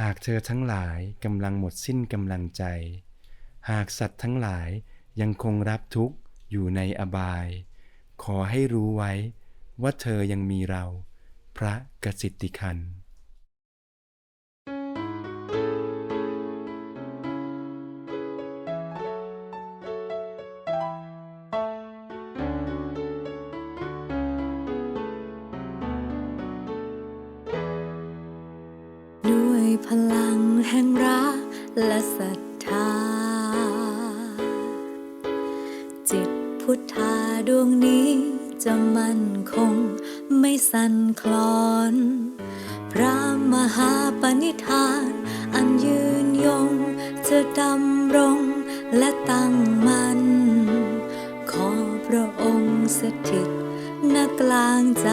หากเธอทั้งหลายกำลังหมดสิ้นกำลังใจ หากสัตว์ทั้งหลายยังคงรับทุกข์อยู่ในอบาย ขอให้รู้ไว้ว่าเธอยังมีเรา พระกสิทธิคัน พลังแห่งรักและศรัทธา จิตพุทธาดวงนี้จะมั่นคงไม่สั่นคลอน พระมหาปณิธาน อันยืนยงจะดำรงและตั้งมัน่นขอพระองค์สถิตณกลางใจ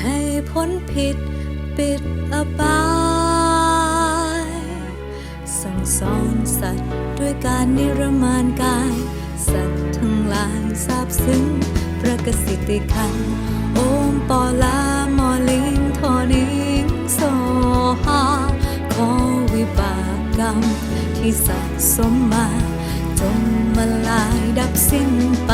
ให้พ้นผิด ปิดอบายสั่งสอนสัตว์ด้วยการนิรมานกาย สัตว์ทั้งหลายทราบซึ้งพระกสิทธิคันโอมปอลามอลิงทอนิงโซฮาขอวิบากกรรมที่สะสมมา จงมาลายดับสิ้นไป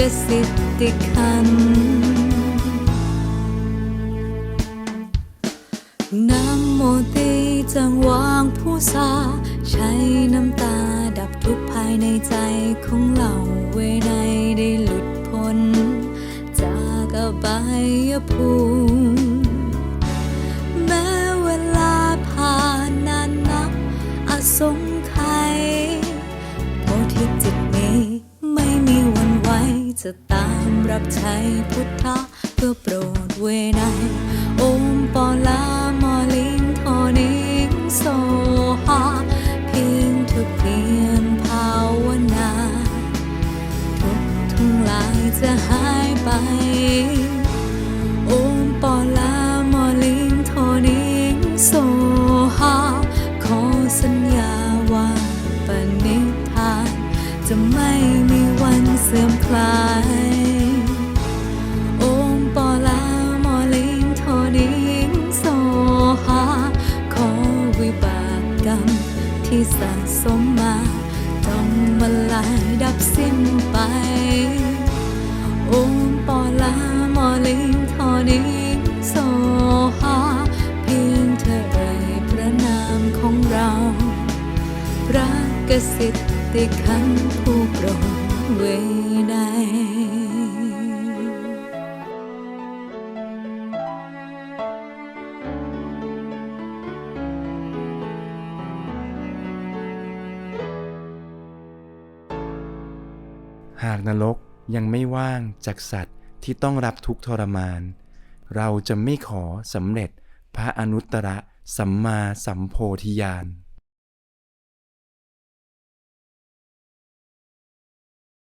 กสิทธิคัน น้ำโมตีจังวางผู้สา ใช้น้ำตาดับทุกภายในใจของเราเวไนได้หลุดพ้น จากอบายภูมิ จะตามรับใช้พุทธะเพื่อโปรดเวไนโอมปอลามอลิงทอนิงโซฮาเพียงเธอเพียรภาวนาทุกทั้งหลายจะหายไป โอมปอลามอลิงโทนิงโซฮาขอสัญญาว่าปณิธานจะไม่ายดับสิ้นไป โอมปอลามอลิงทอนิงโซฮาเพียงเธอเอ่ยพระนามของเราพระกสิทธิคันผู้โปรดเวได หากนรกยังไม่ว่างจากสัตว์ที่ต้องรับทุกทรมาน เราจะไม่ขอสำเร็จพระอนุตตรสัมมาสัมโพธิญาณ